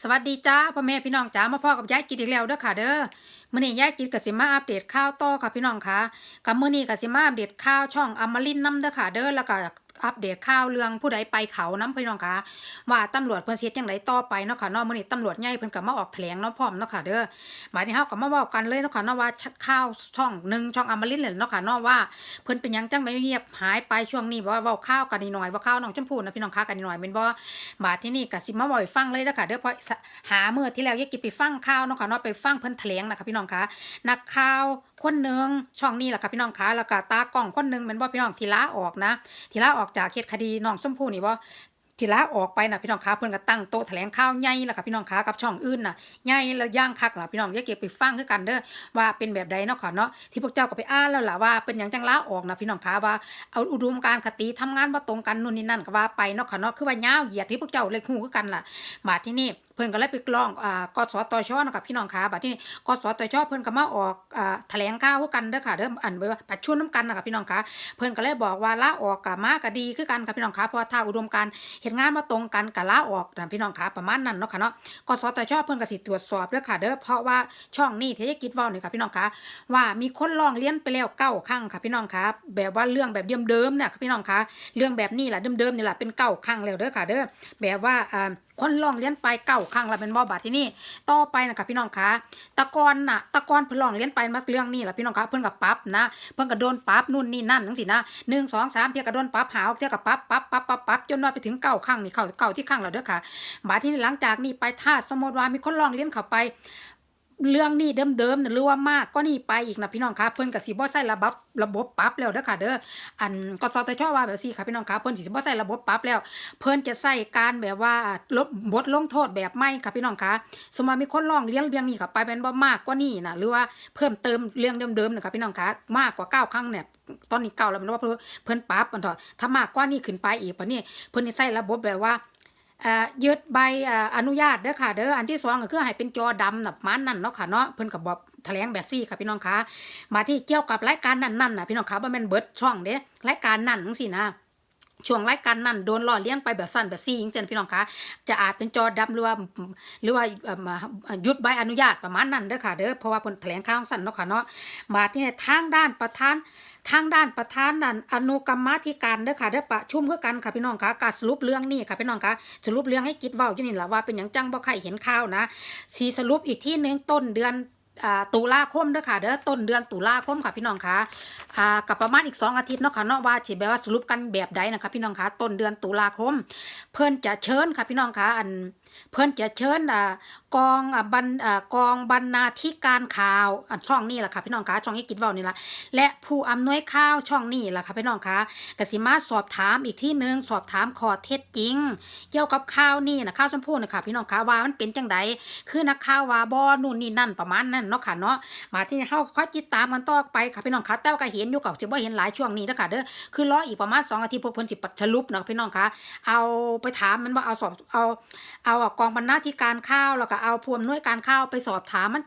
สวัสดีจ้าพ่อแม่พี่น้องจ้ามาพ่อกับยายกินอีกแล้วเด้อค่ะ เด้อมื้อนี้ยายกินกับสิมาอัปเดตข่าวต่อค่ะพี่น้องค่ะกับมื้อนี้กับสิมาอัปเดตข่าวช่องอมรินทร์นํเด้อค่ะเด้อแล้วก็ อัปเดตข่าวเรื่องผู้ใดไปเขานํพี่น้องคะว่าตำรวจเพิ่นเฮ็ดจังไดต่อไปเนาะค่ะเนาะมื้อนี้ตำรวจใหญ่เพิ่นก็มาออกแถลงเนาะพร้อมเนาะค่ะเด้อบัดนี้เฮาก็มาเว้ากันเลยเนาะค่ะเนาะว่าข่าวช่องหนึ่งช่องอมรินทร์เลยเนาะค่ะเนาะว่าเพิ่นเป็นหยังจังไม่เงียบหายไปช่วงนี้บ่ว่าเว้าข่าวกันนิดหน่อยว่าข่าวน้องชมพู่นะพี่น้องคะกันนิดหน่อยแม่นบ่บาดที่นี่ก็สิมาบ่อยฟังเลยนะค่ะเด้อเพราะหาเมื่อที่แล้วยายกิไปฟังข่าวเนาะค่ะเนาะไปฟังเพิ่นแถลงนะคะพี่น้องคะนักข่าว คนหนึงช่องนี้แหละค่ะพี่น้องคะแล้วก็ตากล้องคนหนึงแม่นบ่พี่น้องทีละออกนะทีละออกจากเคสคดีน้องชมพู่นี่บ่ ที่ลาออกไปนะพี่น้องคะเพิ่นก็ตั้งโต๊ะแถลงข่าวใหญ่ละค่ะพี่น้องคะกับช่องอื่นน่ะใหญ่แล้วย่างคักล่ะพี่น้องอย่าเก็บไปฟังคือกันเด้อว่าเป็นแบบใดเนาะค่ะเนาะที่พวกเจ้าก็ไปอ่านแล้วล่ะว่าเป็นหยังจังลาออกนะพี่น้องคะว่าเอาอุดมการคติทำงานบ่ตรงกันนู่นนี่นั่นก็ว่าไปเนาะค่ะเนาะคือว่ายาวเหยียดที่พวกเจ้าเลยฮู้คือกันล่ะบาที่นี่เพิ่นก็เลยไปกล้องอ่ากสตชเนาะค่ะพี่น้องคะบาดที่นี่กสตชเพิ่นก็มาออกอ่าแถลงข่าวคือกันเด้อค่ะเด้ออันไว้ว่าประชุมนํกันนะคะพี่น้องคะเพิ่นก็เลยบอกว่าลาออกก็มาก็ดีคือกันค่ะพี่น้องคะเพราะถ้าอุดมการเห็นงานมาตรงกันกะลาออกนะพี่น้องคะประมาณนั้นเนาะค่ะเนาะกสตชเพิ่นก็สิตรวจสอบเด้อค่ะเด้อเพราะว่าช่องนี้ที่จะกิดว่านี่ค่ะพี่น้องคะว่ามีคนร้องเรียนไปแล้วเก้าครั้งค่ะพี่น้องคะแบบว่าเรื่องแบบเดิมๆเนี่ยค่ะพี่น้องคะเรื่องแบบนี้แหละเดิมๆนี่แหละเป็นเก้าครั้งแล้วเด้อค่ะเด้อแบบว่าอ่า คนลองเลี้ยนไปเก้าครั้งแล้วเป็นบ่บาดที่นี่ต่อไปนะคะพี่น้องคะตะกอนน่ะตะกอนเพิ่นลองเลี้ยนไปมาเรื่องนี่แหละพี่น้องคะเพิ่นกับปั๊บนะเพิ่นกับโดนปั๊บนู่นนี่นั่นทั้งสินะหนึ่งสองสามเพียก็โดนปั๊บหาเทียกับปั๊บปั๊บปั๊บปั๊บปั๊บจนว่าไปถึงเก้าครั้งนี่เข้าเก้าที่ครั้งแล้วเด้อค่ะบาดที่นี่หลังจากนี้ไปถ้าสมมติว่ามีคนลองเลี้ยนเข้าไป เรื่องนี้เดิมๆหรือว่ามากก็นี่ไปอีกนะพี่น้องคะเพิ่นก็สิบ่ใส่ระบบระบบปรับแล้วเด้อค่ะเด้ออันกสทชว่าแบบซี่ค่ะพี่น้องคะเพิ่นสิบ่ใส่ระบบปรับแล้ว เพิ่นจะใส่การแบบว่าลบบทลงโทษแบบใหม่ค่ะพี่น้องคะสมมติมีคนร้องเรียนเรื่องนี้เข้าไปเป็นบ่มากกว่านี้นะหรือว่าเพิ่มเติมเรื่องเดิมๆนะคะพี่น้องคะมากกว่าเก้าครั้งเนี่ยตอนนี้เก้าแล้วมันว่าเพิ่นปรับมันเถอะถ้ามากกว่านี้ขึ้นไปอีกปะนี่เพิ่นสิใส่ระบบแบบว่า ยึดใบอนุญาตเด้อค่ะเด้ออันที่สองก็คือให้เป็นจอดำน่ะมันนั่นเนาะค่ะเนาะเพิ่นก็บบอกแถลงแบบซี่ค่ะพี่น้องคะมาที่เกี่ยวกับรายการนั้นๆน่ะพี่น้องคะบ่แม่นเบิดช่องเด้รายการนั้นจังซี่นะช่วงรายการนั้นโดนล้อเลี้ยนไปแบบสั้นแบบซี่จังซี่นพี่น้องคะจะอาจเป็นจอดำหรือว่าหรือว่ายุดใบอนุญาตประมาณนั้นเด้อค่ะเด้อเพราะว่าเพิ่นแถลงข่าวสั้นเนาะค่ะเนาะมาที่ในทางด้านประธาน ทางด้านประธานนั่นอนุกรรมาธิการเด้อค่ะเด้อประชุมคือกันค่ะพี่น้องคะการสรุปเรื่องนี้ค่ะพี่น้องคะสรุปเรื่องให้กิดเว้าอยู่นี่แหละว่าเป็นหยังจังบ่ใครเห็นข่าวนะสีสรุปอีกที่หนึ่งต้นเดือนอตุลาคมเด้อค่ะเด้อต้นเดือนตุลาคมค่ะพี่น้องคะอ่ากับประมาณอีก 2 อาทิตย์เนาะค่ะเนาะว่าสิแบบว่าสรุปกันแบบใดนะคะพี่น้องคะต้นเดือนตุลาคม เพิ่นจะเชิญค่ะพี่น้องคะอัน เพิ่นจะเชิญอ่ากองอ่าบรรอ่ากองบรรณาธิการข่าวอันช่องนี้แหละค่ะพี่น้องคะช่องให้กิดเว้านี่ละและผู้อำนวยข่าวช่องนี้ล่ะค่ะพี่น้องคะกสิมาสอบถามอีกที่หนึงสอบถามข้อเท็จจริง เกี่ยวกับข่าวนี่นะข่าวชมพู่นะคะพี่น้องคะว่ามันเป็นจังใดคือนักข่าวว่าบ่นู่นนี่นั่นประมาณนั้นเนาะค่ะเนาะมาที่นี่เฮาค่อยติดตามกันต่อไปค่ะพี่น้องคะแต่ว่าก็เห็นอยู่กับสิบ่เห็นหลายช่วงนี้เด้อค่ะเด้อคือรออีกประมาณ2อาทิตย์พวกเพิ่นสิสรุปเนาะพี่น้องคะเอาไปถามมันว่าเอาสอบเอาเอากองบรรณาธิการข่าวแล้วก็เอาผู้อำนวยการข่าวไปสอบถามมัน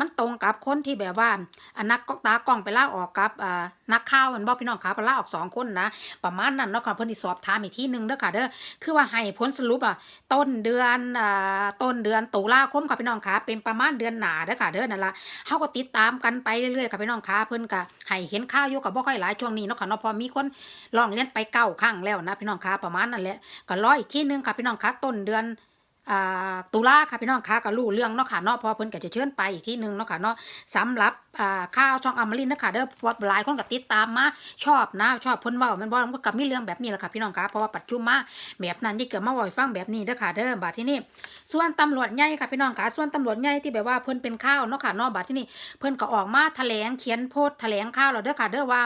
มันตรงกับคนที่แบบว่าอันนักตากล้องไปล่าออกกับอ่านักข่าวมันบอกพี่น้องคะไปล่าออกสองคนนะประมาณนั้นเนาะค่ะเพิ่นสิสอบถามอีกที่หนึ่งเด้อค่ะเด้อคือว่าให้ผลสรุปอะต้นเดือนอ่าต้นเดือนตุลาคมค่ะพี่น้องคะเป็นประมาณเดือนหนาเด้อค่ะเด้อนั่นละเฮาก็ติดตามกันไปเรื่อยๆค่ะพี่น้องคะเพิ่นก็ให้เห็นข่าวอยู่กับบ่ค่อยหลายช่วงนี้เนาะค่ะเนาะพอมีคนร้องเรียนไปเก้าครั้งแล้วนะพี่น้องคะประมาณนั้นแหละก็รออีกที่หนึ่งค่ะพี่น้องคะต้นเดือน ตุลาค่ะพี่น้องคะก็รู้เรื่องเนาะค่ะเนาะพอเพิ่นก็จะเชิญไปอีกที่หนึ่งเนาะค่ะเนาะสำหรับข่าวช่องอมรินนะคะเด้อพราะว่าหลายคนก็ติดตามมาชอบนะชอบเพิ่นเว้ามันบ่มันก็มีเรื่องแบบนี้แหละค่ะพี่น้องคะเพราะว่าปัจจุบันมาแบบนั้นที่เกิดมาเว้าให้ฟังแบบนี้เด้อค่ะเด้อบัดที่นี่ส่วนตำรวจใหญ่ค่ะพี่น้องคะส่วนตำรวจใหญ่ที่แบบว่าเพิ่นเป็นข่าวเนาะค่ะเนาะบัดที่นี่เพิ่นก็ออกมาแถลงเขียนโพสต์แถลงข่าวแล้วเด้อค่ะเด้อว่า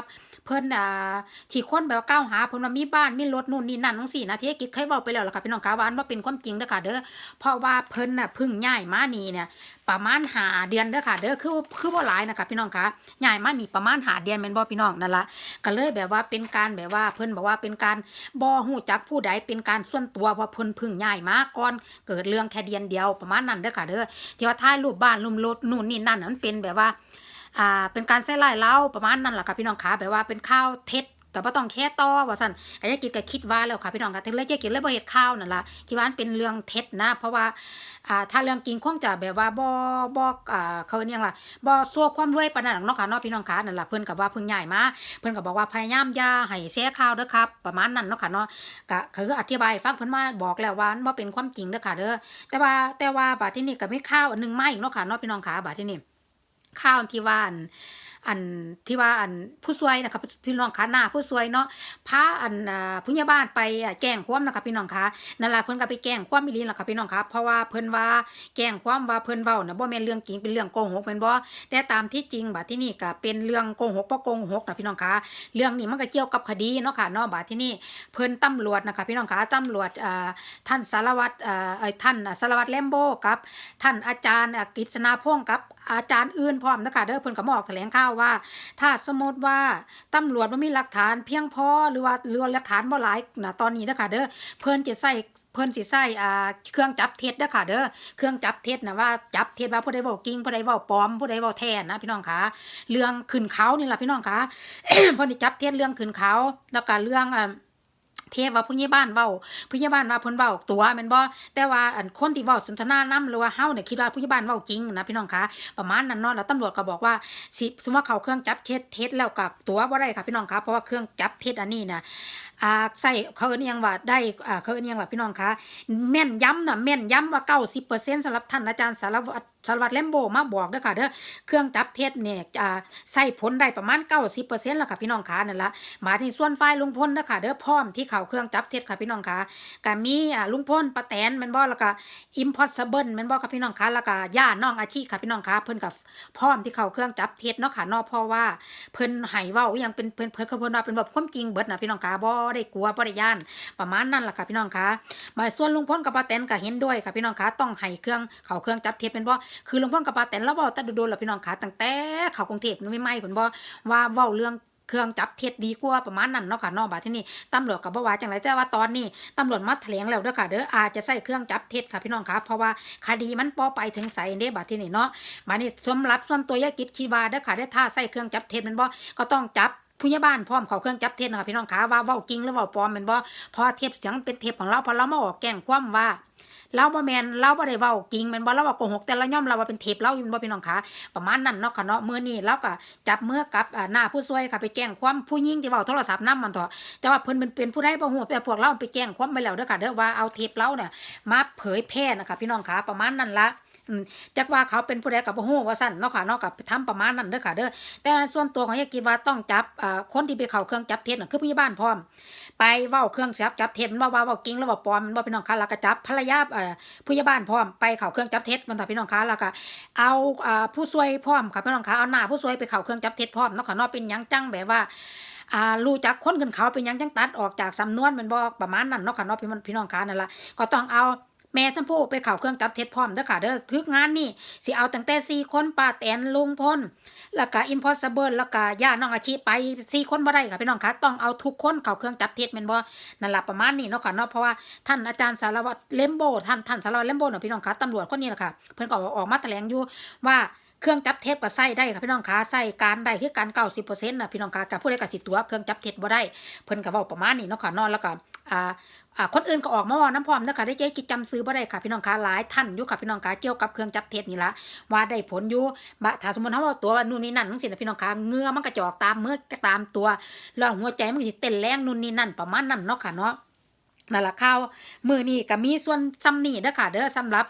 เพิ่นอ่าที่คนแบบว่ากล่าวหาเพิ่นว่ามีบ้านมีรถนู่นนี่นั่นจังซี่นะที่กิจเคยเว้าไปแล้วล่ะค่ะพี่น้องคะว่าอันว่าเป็นความจริงเด้อค่ะเด้อเพราะว่าเพิ่นน่ะพึ่งย้ายมานี่เนี่ยประมาณหาเดือนเด้อค่ะเด้อคือคือบ่หลายนะคะพี่น้องคะย้ายมานี่ประมาณหาเดือนแม่นบ่พี่น้องนั่นละก็เลยแบบว่าเป็นการแบบว่าเพิ่นบอกว่าเป็นการบ่ฮู้จักผู้ใดเป็นการส่วนตัวเพราะเพิ่นพึ่งย้ายมาก่อนเกิดเรื่องแค่เดือนเดียวประมาณนั้นเด้อค่ะเด้อที่ว่าถ่ายรูปบ้านรูปรถนู่นนี่นั่นมันเป็นแบบว่าอ่าเป็นการใส่ร้ายเราประมาณนั้นแหละค่ะพี่น้องคะแบบว่าเป็นข่าวเท็จ ก็บ่ต้องแค่ต่อว่าซั่นก็ยายกิดก็คิดว่าแล้วค่ะพี่น้องค่ะถึงเลยยายกิดเลยบ่เฮ็ดข่าวนั่นล่ะคิดว่ามันเป็นเรื่องเท็จนะ เพราะว่าอ่าถ้าเรื่องจริงคงจะแบบว่าบ่บ่อ่าเขาเรียกหยังล่ะบ่ซัวความรวยปานนั้นหรอกเนาะค่ะเนาะพี่น้องค่ะนั่นล่ะเพิ่นก็ว่าเพิ่งย้ายมาเพิ่นก็บอกว่าพยายามอย่าให้แชร์ข่าวเด้อครับ ประมาณนั้นเนาะค่ะเนาะก็คืออธิบายฟังเพิ่นมาบอกแล้วว่ามันบ่เป็นความจริงเด้อค่ะเด้อแต่ว่าแต่ว่าบาดที่นี่ก็มีข่าวอันหนึงมาอีกเนาะค่ะเนาะพี่น้องค่ะบาดที่นี่ข้าวที่ว่า อันที่ว่าอันผู้ช่วยนะครับพี่น้องคะหน้าผู้ช่วยเนาะพาอันผู้ใหญ่บ้านไปแจ้งความนะคะพี่น้องคะนั่นล่ะเพิ่นก็ไปแจ้งความอีหลีล่ะค่ะพี่น้องคะเพราะว่าเพิ่นว่าแจ้งความว่าเพิ่นเว้านะบ่แม่นเรื่องจริงเป็นเรื่องโกหกแม่นบ่แต่ตามที่จริงบัดที่นี่ก็เป็นเรื่องโกหกบ่โกหกนะพี่น้องคะเรื่องนี้มันก็เกี่ยวกับคดีเนาะค่ะเนาะบัดที่นี่เพิ่นตำรวจนะคะพี่น้องคะตำรวจอ่าท่านสารวัตรอ่าเอ้ท่านสารวัตรแลมโบกับ ท่านอาจารย์กฤษณาพงศ์กับอาจารย์อื่นพร้อมนะคะเด้อเพิ่นก็มาออกแถลงข่าวว่า ถ้าสมมติว่าตำรวจบ่มีหลักฐานเพียงพอหรือว่าหรือว่าหลักฐานบ่หลายนะตอนนี้นะคะเด้อเพิ่นจะใส่เพิ่นสิใส่อ่าเครื่องจับเท็จเด้อค่ะเด้อเครื่องจับเท็จนะว่าจับเท็จว่าผู้ใดเว้าจริงผู้ใดเว้าปลอมผู้ใดเว้าแท้นะพี่น้องคะเรื่องขึ้นเขานี่ล่ะพี่น้องคะเพิ่นสิจับเท็จเรื่องขึ้นเขาแล้วก็เรื่องอ่า เทพว่าผู้ใหญ่บ้านเว้าผู้ใหญ่บ้านว่าเพิ่นเว้าตัวแม่นบ่แต่ว่าอันคนที่เว้าสนทนานํหรือว่าเฮาเนี่ยคิดว่าผู้ใหญ่บ้านเว้าจริงนะพี่น้องคะประมาณนั้นเนาะแล้วตำรวจก็บอกว่าสิสมมุติว่าเขาเครื่องจับเท็จเท็จแล้วกักตัวบ่ได้ค่ะพี่น้องคะเพราะว่าเครื่องจับเท็จอันนี้นะ อ่าใส่เขาเนอิหยังว่าได้อ่าเขาเนอิหยังว่าพี่น้องคะแม่นย้ำนะแม่นย้ำว่า90%สำหรับท่านอาจารย์สารวัตรสารวัตรแลมโบมาบอกด้อค่ะเด้อเครื่องจับเท็จเนี่ยอ่าใส่ผลได้ประมาณ90%แล้วค่ะพี่น้องคะนั่นละมาที่ส่วนฝ่ายลุงพลนะคะเด้อพร้อมที่เข่าเครื่องจับเท็จค่ะพี่น้องคะก็มีอ่าลุงพลป้าแตนแม่นบ่แล้วก็ impossible แม่นบ่ค่ะพี่น้องคะแล้วก็ย่าน้องอาชีค่ะพี่น้องคะเพิ่นกับพร้อมที่เข่าเครื่องจับเท็จเนาะค่ะนาะเพราะว่าเพิ่นให้เว้าอหยังเป็นเพิ่นเพิ่นเขาเพิ่นว่าเป็นแบบความจริงเบิดนะพี่น้องคะบ่ได้กลัวบ่ได้ย่านประมาณนั้นล่ะค่ะพี่น้องคะมาส่วนลุงพลกับป้าแตนก็เห็นด้วยค่ะพี่น้องคะต้องให้เครื่องเขาเครื่องจับเท็จเป็นบ่คือลุงพลกับป้าแตนแล้วเว้าแต่โดนๆล่ะพี่น้องคะตั้งแต่เขากรุงเทพไม่ไม่เพิ่นบ่ว่าเว้าเรื่องเครื่องจับเท็จดีกว่าประมาณนั้นเนาะค่ะนอกบาที่นี่ตำรวจกับบ่าวาจังไรแต่ว่าตอนนี้ตำรวจมาแถลงแล้วเด้อค่ะเด้ออาจจะใส่เครื่องจับเท็จค่ะพี่น้องค่ะเพราะว่าคดีมันปอไปถึงไสเด้บาที่นี่เนาะมานี่สำหรับส่วนตัวยากิจคิดว่าเด้อค่ะได้อถ้าใส่เครื่องจับเท็จมันบ่ก็ต้องจับ ผู้ใหญ่บ้านพร้อมเขาเครื่องจับเท็จนะคะพี่น้องค่ะว่าเว้าจริงหรือเว้าปลอมแมันบ่พอเทียบเสียงเป็นเทปของเราพอเรามาออกแกล้งความว่าเราบ่แมนเราบ่ได้เว้าจริงแม่นบ่เราว่าโกหกแต่เราย่อมเราว่าเป็นเทปเราอยู่แม่นบ่พี่น้องคะประมาณนั้นเนาะค่ะเนาะมื้อนี้เราก็จับมือกับหน้าผู้ช่วยค่ะไปแจ้งความผู้หญิงที่เว้าโทรศัพท์นำมันเถอะแต่ว่าเพิ่นเป็นเป็นผู้ใดบ่ฮู้แต่พวกเราไปแจ้งความไปแล้วเด้อค่ะเด้อว่าเอาเทปเราเนี่ยมาเผยแพร่นะคะพี่น้องคะประมาณนั้นละ จักว่าเขาเป็นผู้ใดกับบ่ฮู้ว่าซั่นเนาะค่ะเนาะกับทำประมาณนั้นเด้อค่ะเด้อแต่ส่วนตัวของยายคิดว่าต้องจับคนที่ไปเข้าเครื่องจับเท็จน่ะคือผู้ใหญ่บ้านพร้อม ไปเว้าเครื่องจับจับเท็จมันว่าว่าเว้าจริงแล้วว้าปลอมมันบ่พี่น้องคะแล้วก็จับภรรยาผู้ใหญ่บ้านพร้อมไปเข้าเครื่องจับเท็จมันต่อพี่น้องคะแล้วก็เอาผู้ช่วยพร้อมค่ะพี่น้องคะเอาหน้าผู้ช่วยไปเข้าเครื่องจับเท็จพร้อมเนาะค่ะเนาะเป็นยังจังแบบว่าอ่ารู้จักคนขึ้นเขาเป็นยังจังตัดออกจากสำนวนแมันบ่ประมาณนั้นเนาะค่ะเนาะพี่นพี่น้องคะนั่นละก็ต้องเอา แม่ชมพู่ไปเข่าเครื่องจับเท็จพร้อมเด้อค่ะเด้อคืองานนี่สิเอาตั้งแต่สี่คนป้าแตนลุงพลแล้วก็ impossible แล้วก็ย่าน้องอาชีไปสี่คนบ่ได้ค่ะพี่น้องคะต้องเอาทุกคนเข่าเครื่องจับเท็จเม่นบ่นั่นละประมาณนี้เนาะค่ะเนาะเพราะว่าท่านอาจารย์สารวัตรเลมโบท่านท่านสารวัตรเลมโบเนาะพี่น้องคะตำรวจคนนี้แหละค่ะเพิ่นก็ออกมาแถลงอยู่ว่า เครื่องจับเท็จก็ใส่ได้ค่ะพี่น้องคะใส่การได้คือการ90%น่ะพี่น้องคะกับผู้ใดก็สิตัวเครื่องจับเท็จบ่ได้เพิ่นก็เว้าประมาณนี้เนาะค่ะนาะแล้วก็อ่าอ่าคนอื่นก็ออกมาว่าน้ำพร้อมนะคะได้เจ๊กิจจำซื้อบ่ได้ค่ะพี่น้องคะหลายท่านอยู่ค่ะพี่น้องคะเกี่ยวกับเครื่องจับเท็จนี่ละว่าได้ผลอยู่บะถ้าสมมติเขาเอาตัวนู่นนี่นั่นทั้งสิ้นนะพี่น้องคะเงือมันกระจอกตามเมื่อตามตัวแล้วหัวใจมันสิเต้นแรงนู่นนี่นั่นประมาณนั้นเนาะค่ะเนาะนั่นละข้าวมือนี่ก็มีส่วนจำนี่เด้อค่ะเด้อสำหรับ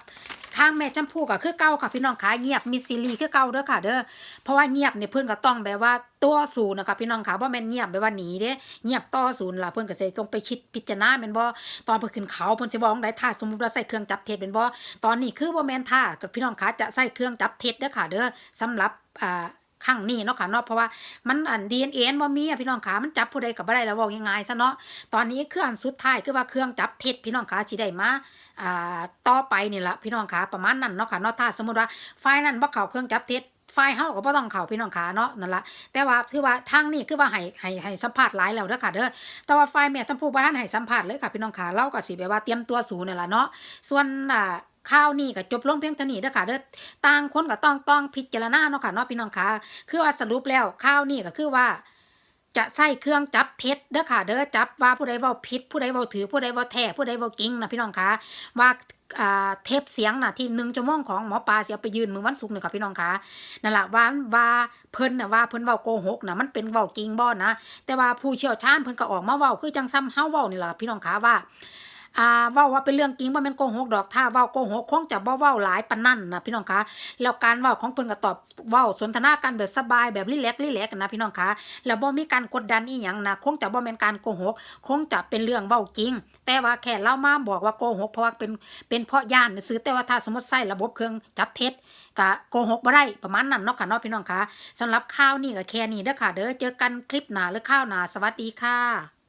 างแม่จำพูก็คือเก่าค่ะพี่น้องขาเงียบมีซีรีส์คือเก่าเด้อค่ะ เด้อเพราะว่าเงียบเนี่ยเพื่อนก็ต้องแบบว่าตัวสูนย์นะคะพี่น้องคะบ่แม่นเงียบแบบว่าหนีเด้เงียบต่อศูนย์ล่ะเพื่อนก็สิต้องไปคิดพิจารณาแม่นบ่ตอนเพิ่นขึ้นเขาเพิ่นสิบอกได้ถ้าสมมุติว่าใส่เครื่องจับเท็จเป็นบ่ตอนนี้คือบ่แม่นท่ากับพี่น้องคะจะใส่เครื่องจับเท็จเด้อค่ะ เด้อสำหรับอ่า ครั้งนี้เนาะค่ะเนาะเพราะว่ามันอัน DNA มันบ่มีอะพี่น้องคะมันจับผู้ใดก็บ่ได้แล้วเว้าง่ายๆซะเนาะตอนนี้เครื่องสุดท้ายคือว่าเครื่องจับเท็จพี่น้องคะสิได้มาอ่าต่อไปนี่ละพี่น้องคะประมาณนั้นเนาะค่ะเนาะถ้าสมมุติว่าฝ่ายนั้นบ่เข้าเครื่องจับเท็จฝ่ายเฮาก็บ่ต้องเข้าพี่น้องคะเนาะนั่นละแต่ว่าคือว่าทางนี้คือว่าให้ให้ให้สัมภาษณ์หลายแล้วเด้อค่ะเด้อแต่ว่าฝ่ายแม่ทั้งผู้บ่ทันให้สัมภาษณ์เลยค่ะพี่น้องค่ะเราก็สิแบบว่าเตรียมตัวสูนี่ล่ะเนาะส่วนอ่า ข่าวนี้ก็จบลงเพียงเท่านี้เด้อค่ะเด้อต่างคนก็ต้องต้องพิจารณาเนาะค่ะเนาะพี่น้องค่ะคือว่าสรุปแล้วข่าวนี้ก็คือว่า จะใส่เครื่องจับเท็จเด้อค่ะ เด้อจับว่าผู้ใดเว้าผิดผู้ใดเว้าถือผู้ใดเว้าแท้ผู้ใดเว้าจริงนะพี่น้องคะว่าอ่าเทปเสียงนะที่หนึ่งชั่วโมงของหมอปลาเสิเอาไปยืนมือวันศุกร์หนี่งค่ะพี่น้องคะนั่นแหละว่าว่าเพิ่นนะว่าเพิ่นเว้าโกหกนะมันเป็นเว้าจริงบ่นะแต่ว่าผู้เชี่ยวชาญเพิ่นก็ออกมาเว้าคือจังซ้ำเฮาเว้านี่แหละพี่น้องคะว่า อ่าเว้าว่าเป็นเรื่องจริงบ่แม่นโกหกดอกถ้าเว้าโกหกคงจะบ่เว้าหลายปานนั้นนะพี่น้องคะแล้วการเว้าของเพิ่นก็ตอบเว้าสนทนากันแบบสบายแบบรีแลกรีแลกกันนะพี่น้องคะแล้วบ่มีการกดดันอีหยังนะคงจะบ่แม่นการโกหกคงจะเป็นเรื่องเว้าจริง แต่ว่าแค่เล่ามาบอกว่าโกหกเพราะว่าเป็นเป็นเพราะย่านซื้อแต่ว่าถ้าสมมติใส่ระบบเครื่องจับเท็จก็โกหกบ่ได้ประมาณนั้นเนาะค่ะเนาะพี่น้องคะสำหรับข่าวนี่ก็แค่นี้เด้อค่ะ เด้อเจอกันคลิปหน้าหรือข่าวหน้าสวัสดีค่ะ